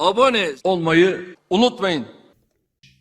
abone olmayı unutmayın.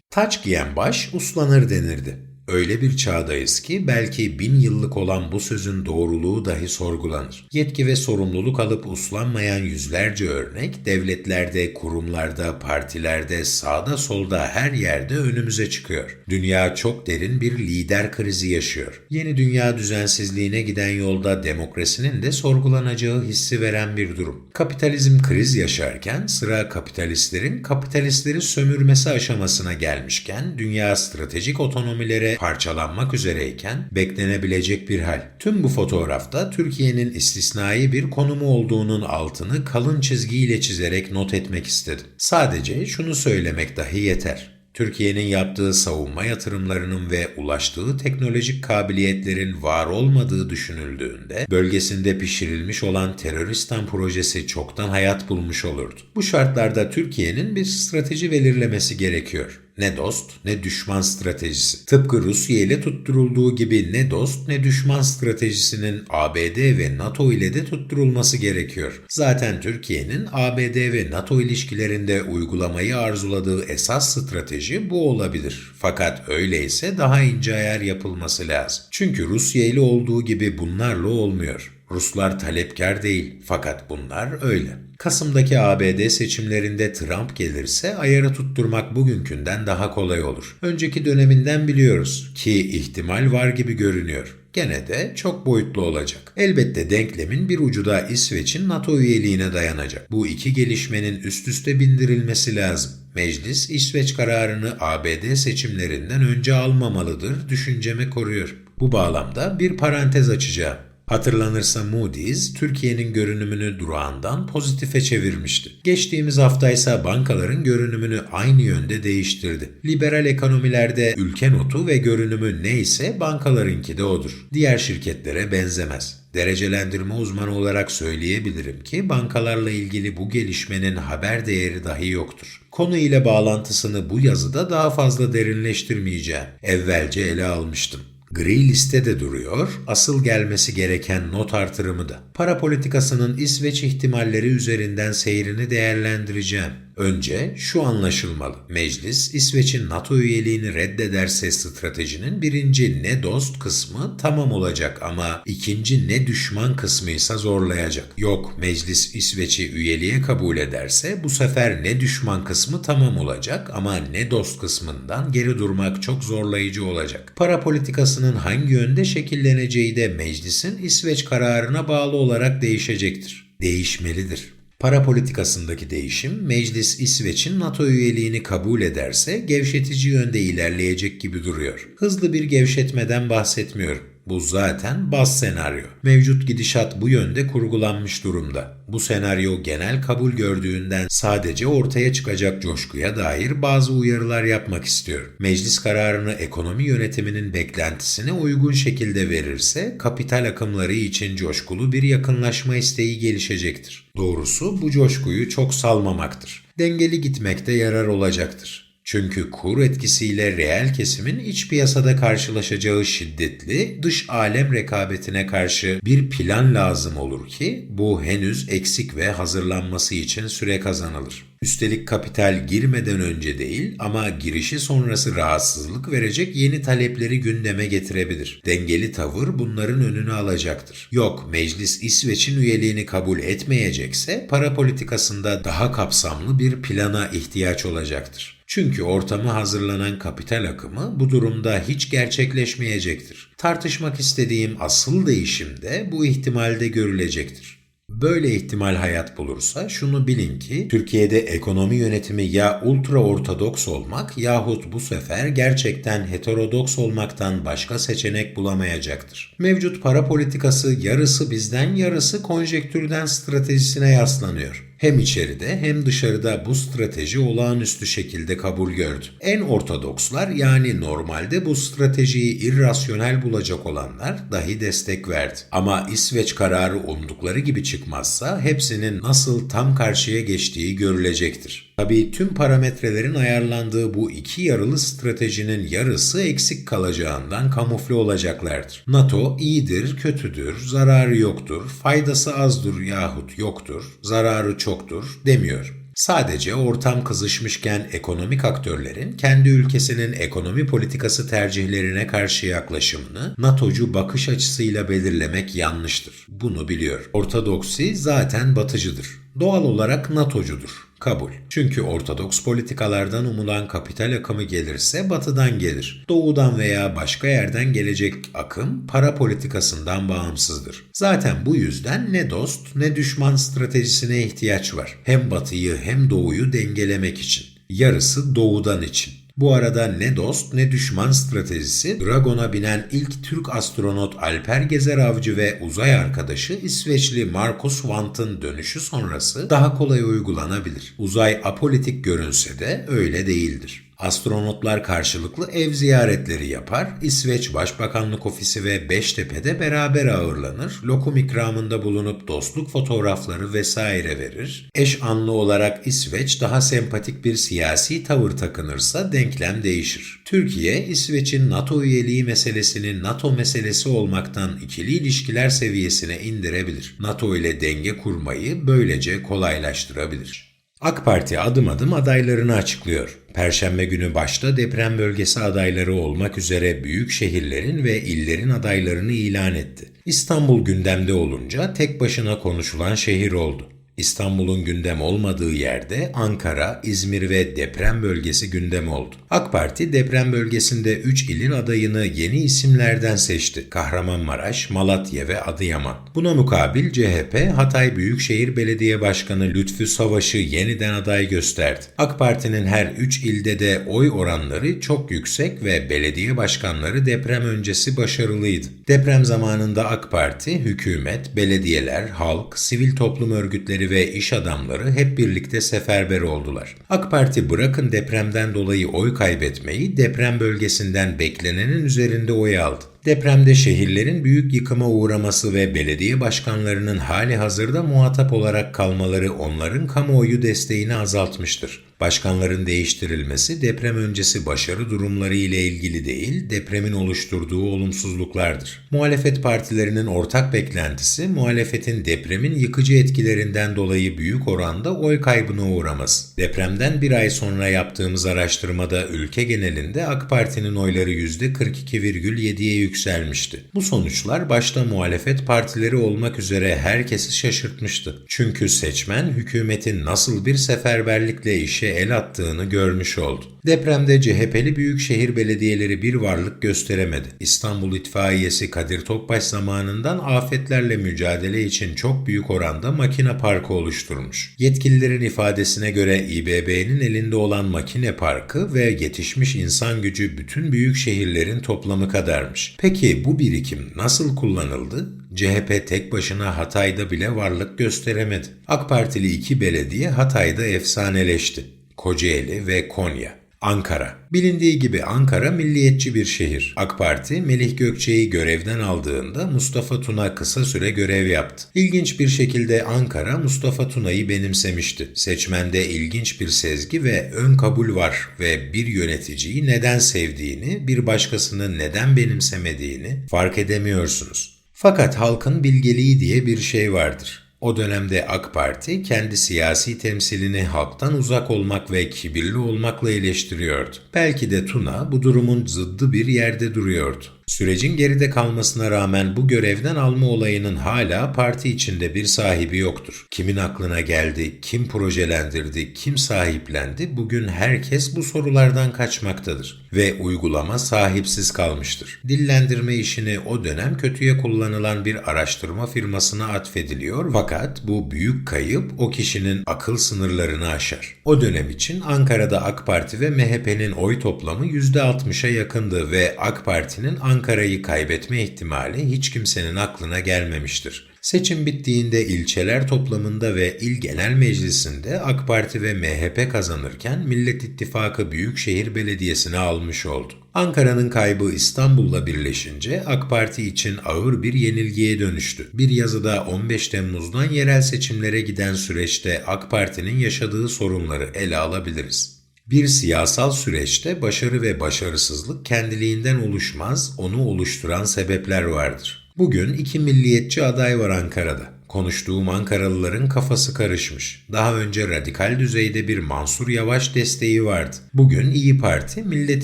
Taç giyen baş uslanır denirdi. Öyle bir çağdayız ki belki bin yıllık olan bu sözün doğruluğu dahi sorgulanır. Yetki ve sorumluluk alıp uslanmayan yüzlerce örnek devletlerde, kurumlarda, partilerde, sağda solda her yerde önümüze çıkıyor. Dünya çok derin bir lider krizi yaşıyor. Yeni dünya düzensizliğine giden yolda demokrasinin de sorgulanacağı hissi veren bir durum. Kapitalizm kriz yaşarken sıra kapitalistlerin kapitalistleri sömürmesi aşamasına gelmişken dünya stratejik otonomilere parçalanmak üzereyken beklenebilecek bir hal. Tüm bu fotoğrafta Türkiye'nin istisnai bir konumu olduğunun altını kalın çizgiyle çizerek not etmek istedim. Sadece şunu söylemek dahi yeter. Türkiye'nin yaptığı savunma yatırımlarının ve ulaştığı teknolojik kabiliyetlerin var olmadığı düşünüldüğünde bölgesinde pişirilmiş olan teröristan projesi çoktan hayat bulmuş olurdu. Bu şartlarda Türkiye'nin bir strateji belirlemesi gerekiyor. Ne dost ne düşman stratejisi. Tıpkı Rusya ile tutturulduğu gibi ne dost ne düşman stratejisinin ABD ve NATO ile de tutturulması gerekiyor. Zaten Türkiye'nin ABD ve NATO ilişkilerinde uygulamayı arzuladığı esas strateji bu olabilir. Fakat öyleyse daha ince ayar yapılması lazım. Çünkü Rusya ile olduğu gibi bunlarla olmuyor. Ruslar talepkar değil fakat bunlar öyle. Kasım'daki ABD seçimlerinde Trump gelirse ayarı tutturmak bugünkünden daha kolay olur. Önceki döneminden biliyoruz ki ihtimal var gibi görünüyor. Gene de çok boyutlu olacak. Elbette denklemin bir ucu da İsveç'in NATO üyeliğine dayanacak. Bu iki gelişmenin üst üste bindirilmesi lazım. Meclis İsveç kararını ABD seçimlerinden önce almamalıdır düşüncemi koruyor. Bu bağlamda bir parantez açacağım. Hatırlanırsa Moody's, Türkiye'nin görünümünü durağından pozitife çevirmişti. Geçtiğimiz hafta ise bankaların görünümünü aynı yönde değiştirdi. Liberal ekonomilerde ülke notu ve görünümü neyse bankalarınki de odur. Diğer şirketlere benzemez. Derecelendirme uzmanı olarak söyleyebilirim ki bankalarla ilgili bu gelişmenin haber değeri dahi yoktur. Konu ile bağlantısını bu yazıda daha fazla derinleştirmeyeceğim. Evvelce ele almıştım. Gri listede duruyor, asıl gelmesi gereken not artırımı da. Para politikasının İsveç ihtimalleri üzerinden seyrini değerlendireceğim. Önce şu anlaşılmalı. Meclis, İsveç'in NATO üyeliğini reddederse stratejinin birinci ne dost kısmı tamam olacak ama ikinci ne düşman kısmı ise zorlayacak. Yok, meclis İsveç'i üyeliğe kabul ederse bu sefer ne düşman kısmı tamam olacak ama ne dost kısmından geri durmak çok zorlayıcı olacak. Para politikasının hangi yönde şekilleneceği de meclisin İsveç kararına bağlı olarak değişecektir. Değişmelidir. Para politikasındaki değişim, meclis İsveç'in NATO üyeliğini kabul ederse gevşetici yönde ilerleyecek gibi duruyor. Hızlı bir gevşetmeden bahsetmiyorum. Bu zaten baz senaryo. Mevcut gidişat bu yönde kurgulanmış durumda. Bu senaryo genel kabul gördüğünden sadece ortaya çıkacak coşkuya dair bazı uyarılar yapmak istiyorum. Meclis kararını ekonomi yönetiminin beklentisine uygun şekilde verirse kapital akımları için coşkulu bir yakınlaşma isteği gelişecektir. Doğrusu bu coşkuyu çok salmamaktır. Dengeli gitmekte yarar olacaktır. Çünkü kur etkisiyle reel kesimin iç piyasada karşılaşacağı şiddetli dış alem rekabetine karşı bir plan lazım olur ki bu henüz eksik ve hazırlanması için süre kazanılır. Üstelik kapital girmeden önce değil ama girişi sonrası rahatsızlık verecek yeni talepleri gündeme getirebilir. Dengeli tavır bunların önünü alacaktır. Yok meclis İsveç'in üyeliğini kabul etmeyecekse para politikasında daha kapsamlı bir plana ihtiyaç olacaktır. Çünkü ortamı hazırlanan kapital akımı bu durumda hiç gerçekleşmeyecektir. Tartışmak istediğim asıl değişim de bu ihtimalde görülecektir. Böyle ihtimal hayat bulursa şunu bilin ki Türkiye'de ekonomi yönetimi ya ultra ortodoks olmak yahut bu sefer gerçekten heterodoks olmaktan başka seçenek bulamayacaktır. Mevcut para politikası yarısı bizden yarısı konjektürden stratejisine yaslanıyor. Hem içeride hem dışarıda bu strateji olağanüstü şekilde kabul gördü. En ortodokslar yani normalde bu stratejiyi irrasyonel bulacak olanlar dahi destek verdi. Ama İsveç kararı umdukları gibi çıkmazsa hepsinin nasıl tam karşıya geçtiği görülecektir. Tabii tüm parametrelerin ayarlandığı bu iki yarılı stratejinin yarısı eksik kalacağından kamufle olacaklardır. NATO iyidir, kötüdür, zararı yoktur, faydası azdır yahut yoktur, zararı çoktur demiyor. Sadece ortam kızışmışken ekonomik aktörlerin kendi ülkesinin ekonomi politikası tercihlerine karşı yaklaşımını NATO'cu bakış açısıyla belirlemek yanlıştır. Bunu biliyor. Ortodoksi zaten batıcıdır. Doğal olarak NATO'cudur. Kabul. Çünkü ortodoks politikalardan umulan kapital akımı gelirse batıdan gelir. Doğudan veya başka yerden gelecek akım para politikasından bağımsızdır. Zaten bu yüzden ne dost ne düşman stratejisine ihtiyaç var. Hem batıyı hem doğuyu dengelemek için. Yarısı doğudan için. Bu arada ne dost ne düşman stratejisi Dragon'a binen ilk Türk astronot Alper Gezer Avcı ve uzay arkadaşı İsveçli Markus Wandt'ın dönüşü sonrası daha kolay uygulanabilir. Uzay apolitik görünse de öyle değildir. Astronotlar karşılıklı ev ziyaretleri yapar, İsveç Başbakanlık Ofisi ve Beştepe'de beraber ağırlanır, lokum ikramında bulunup dostluk fotoğrafları vesaire verir. Eş anlı olarak İsveç daha sempatik bir siyasi tavır takınırsa denklem değişir. Türkiye, İsveç'in NATO üyeliği meselesini NATO meselesi olmaktan ikili ilişkiler seviyesine indirebilir. NATO ile denge kurmayı böylece kolaylaştırabilir. AK Parti adım adım adaylarını açıklıyor. Perşembe günü başta deprem bölgesi adayları olmak üzere büyük şehirlerin ve illerin adaylarını ilan etti. İstanbul gündemde olunca tek başına konuşulan şehir oldu. İstanbul'un gündem olmadığı yerde Ankara, İzmir ve deprem bölgesi gündem oldu. AK Parti deprem bölgesinde 3 ilin adayını yeni isimlerden seçti. Kahramanmaraş, Malatya ve Adıyaman. Buna mukabil CHP, Hatay Büyükşehir Belediye Başkanı Lütfü Savaş'ı yeniden aday gösterdi. AK Parti'nin her 3 ilde de oy oranları çok yüksek ve belediye başkanları deprem öncesi başarılıydı. Deprem zamanında AK Parti, hükümet, belediyeler, halk, sivil toplum örgütleri ve iş adamları hep birlikte seferber oldular. AK Parti bırakın depremden dolayı oy kaybetmeyi deprem bölgesinden beklenenin üzerinde oy aldı. Depremde şehirlerin büyük yıkıma uğraması ve belediye başkanlarının hali hazırda muhatap olarak kalmaları onların kamuoyu desteğini azaltmıştır. Başkanların değiştirilmesi deprem öncesi başarı durumları ile ilgili değil, depremin oluşturduğu olumsuzluklardır. Muhalefet partilerinin ortak beklentisi muhalefetin depremin yıkıcı etkilerinden dolayı büyük oranda oy kaybına uğraması. Depremden bir ay sonra yaptığımız araştırmada ülke genelinde AK Parti'nin oyları %42,7'ye yükselmişti. Bu sonuçlar başta muhalefet partileri olmak üzere herkesi şaşırtmıştı. Çünkü seçmen hükümetin nasıl bir seferberlikle işe el attığını görmüş oldu. Depremde CHP'li büyükşehir belediyeleri bir varlık gösteremedi. İstanbul İtfaiyesi Kadir Topbaş zamanından afetlerle mücadele için çok büyük oranda makine parkı oluşturmuş. Yetkililerin ifadesine göre İBB'nin elinde olan makine parkı ve yetişmiş insan gücü bütün büyük şehirlerin toplamı kadarmış. Peki bu birikim nasıl kullanıldı? CHP tek başına Hatay'da bile varlık gösteremedi. AK Partili iki belediye Hatay'da efsaneleşti. Kocaeli ve Konya. Ankara. Bilindiği gibi Ankara milliyetçi bir şehir. AK Parti Melih Gökçe'yi görevden aldığında Mustafa Tuna kısa süre görev yaptı. İlginç bir şekilde Ankara Mustafa Tuna'yı benimsemişti. Seçmende ilginç bir sezgi ve ön kabul var ve bir yöneticiyi neden sevdiğini, bir başkasını neden benimsemediğini fark edemiyorsunuz. Fakat halkın bilgeliği diye bir şey vardır. O dönemde AK Parti kendi siyasi temsilini halktan uzak olmak ve kibirli olmakla eleştiriyordu. Belki de Tuna bu durumun zıddı bir yerde duruyordu. Sürecin geride kalmasına rağmen bu görevden alma olayının hala parti içinde bir sahibi yoktur. Kimin aklına geldi, kim projelendirdi, kim sahiplendi bugün herkes bu sorulardan kaçmaktadır ve uygulama sahipsiz kalmıştır. Dillendirme işini o dönem kötüye kullanılan bir araştırma firmasına atfediliyor fakat bu büyük kayıp o kişinin akıl sınırlarını aşar. O dönem için Ankara'da AK Parti ve MHP'nin oy toplamı %60'a yakındı ve AK Parti'nin Ankara'yı kaybetme ihtimali hiç kimsenin aklına gelmemiştir. Seçim bittiğinde ilçeler toplamında ve il genel meclisinde AK Parti ve MHP kazanırken Millet İttifakı Büyükşehir Belediyesi'ni almış oldu. Ankara'nın kaybı İstanbul'la birleşince AK Parti için ağır bir yenilgiye dönüştü. Bir yazıda 15 Temmuz'dan yerel seçimlere giden süreçte AK Parti'nin yaşadığı sorunları ele alabiliriz. Bir siyasal süreçte başarı ve başarısızlık kendiliğinden oluşmaz, onu oluşturan sebepler vardır. Bugün iki milliyetçi aday var Ankara'da. Konuştuğum Ankaralıların kafası karışmış. Daha önce radikal düzeyde bir Mansur Yavaş desteği vardı. Bugün İyi Parti Millet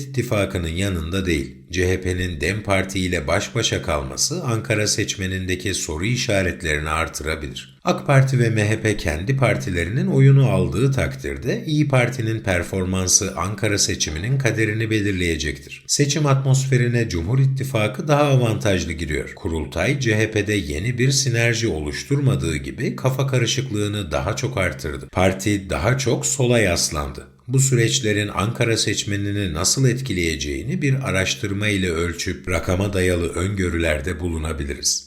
İttifakı'nın yanında değil. CHP'nin DEM Parti ile baş başa kalması Ankara seçmenindeki soru işaretlerini artırabilir. AK Parti ve MHP kendi partilerinin oyunu aldığı takdirde İyi Parti'nin performansı Ankara seçiminin kaderini belirleyecektir. Seçim atmosferine Cumhur İttifakı daha avantajlı giriyor. Kurultay CHP'de yeni bir sinerji oluşturmadığı gibi kafa karışıklığını daha çok artırdı. Parti daha çok sola yaslandı bu süreçlerin Ankara seçmenini nasıl etkileyeceğini bir araştırma ile ölçüp rakama dayalı öngörülerde bulunabiliriz.